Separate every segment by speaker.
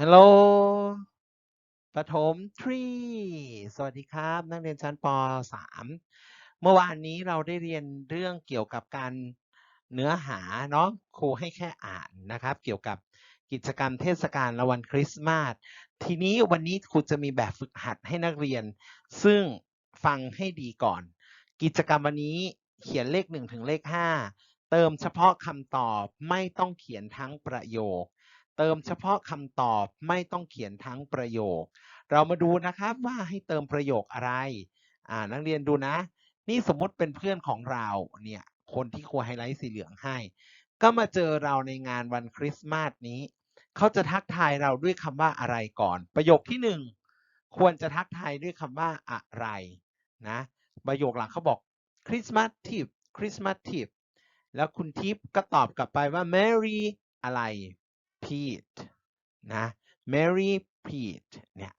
Speaker 1: ฮัลโหลประถมทรี สวัสดีครับ นักเรียนชั้นป .3 เมื่อวานนี้เราได้เรียนเรื่องเกี่ยวกับการเนื้อหาเนาะครูให้แค่อ่านนะครับ เกี่ยวกับกิจกรรมเทศกาลละวันคริสต์มาส ทีนี้วันนี้ครูจะมีแบบฝึกหัดให้นักเรียน ซึ่งฟังให้ดีก่อน กิจกรรมวันนี้เขียนเลขหนึ่งถึงเลขห้าเติมเฉพาะคำตอบไม่ต้องเขียนทั้งประโยค เติมเฉพาะคำตอบไม่ต้องเขียนทั้งประโยค เรามาดูนะครับว่าให้เติมประโยคอะไรอ่านักเรียนดูนะ นี่สมมติเป็นเพื่อนของเราเนี่ยคนที่ครูไฮไลท์สีเหลืองให้ ก็มาเจอเราในงานวันคริสต์มาสนี้ เขาจะทักทายเราด้วยคำว่าอะไรก่อน ประโยคที่หนึ่งควรจะทักทายด้วยคำว่าอะไรนะประโยคหลังเขาบอกคริสต์มาสทิปคริสต์มาสทิปแล้วคุณทิพย์ก็ตอบกลับไปว่า Merry อะไร Pete นะ Merry Pete เนี่ย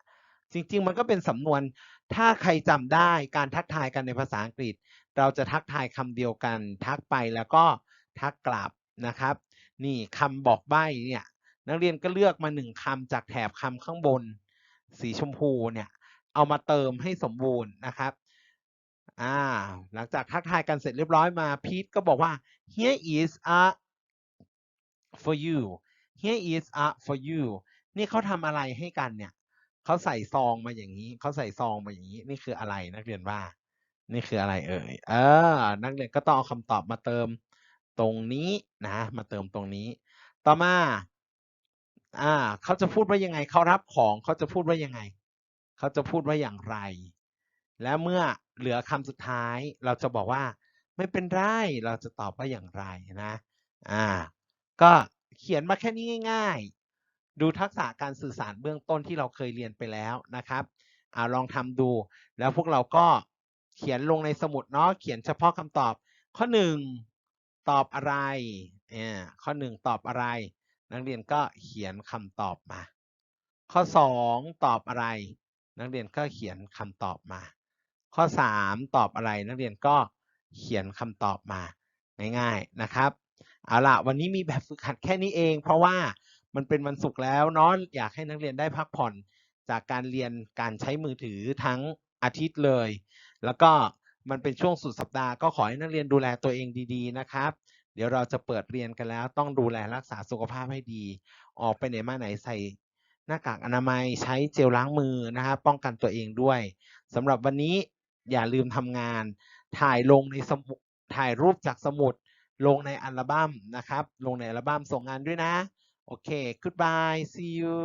Speaker 1: จริง ๆ มันก็เป็นสำนวนถ้าใครจำได้การทักทายกันในภาษาอังกฤษ เราจะทักทายคำเดียวกัน ทักไปแล้วก็ทักกลับนะครับ นี่คำบอกใบ้เนี่ยนักเรียนก็เลือกมาหนึ่งคำจากแถบคำข้างบน สีชมพูเนี่ยเอามาเติมให้สมบูรณ์นะครับอ่าหลังจากทักทายกันเสร็จเรียบร้อยมาพีทก็บอกว่า here is a for you here is a for you นี่เขาทำอะไรให้กันเนี่ยเขาใส่ซองมาอย่างนี้เขาใส่ซองมาอย่างนี้ นี่คืออะไรนักเรียนว่า นี่คืออะไรเอ่ยเออ นักเรียนก็ต้องเอาคำตอบมาเติมตรงนี้นะ มาเติมตรงนี้ ต่อมา อ่าเขาจะพูดว่ายังไงเขารับของเขาจะพูดว่ายังไงเขาจะพูดว่าอย่างไร และเมื่อเหลือคำสุดท้าย เราจะบอกว่า ไม่เป็นไรเราจะตอบว่าอย่างไรนะ อ่า ก็ เขียนมาแค่นี้ง่ายๆ ดูทักษะการสื่อสารเบื้องต้นที่เราเคยเรียนไปแล้วนะครับเอาลองทำดู แล้วพวกเราก็เขียนลงในสมุดเนาะเขียนเฉพาะคำตอบ ข้อหนึ่งตอบอะไรเนี่ยข้อหนึ่งตอบอะไร นักเรียนก็เขียนคำตอบมา ข้อสองตอบอะไร นักเรียนก็เขียนคำตอบมา ข้อสามตอบอะไร นักเรียนก็เขียนคำตอบมาง่ายๆนะครับ เอาละวันนี้มีแบบฝึกหัดแค่นี้เอง เพราะว่ามันเป็นวันศุกร์แล้วเนาะอยากให้นักเรียนได้พักผ่อนจากการเรียนการใช้มือถือทั้งอาทิตย์เลย แล้วก็มันเป็นช่วงสุดสัปดาห์ก็ขอให้นักเรียนดูแลตัวเองดีๆนะครับ เดี๋ยวเราจะเปิดเรียนกันแล้ว ต้องดูแลรักษาสุขภาพให้ดี ออกไปไหนมาไหนใส่หน้ากากอนามัยใช้เจลล้างมือนะครับป้องกันตัวเองด้วยสำหรับวันนี้อย่าลืมทำงาน ถ่ายลงในสมุดถ่ายรูปจากสมุด ลงในอัลบั้มนะครับ ลงในอัลบั้มส่งงานด้วยนะ โอเค goodbye see you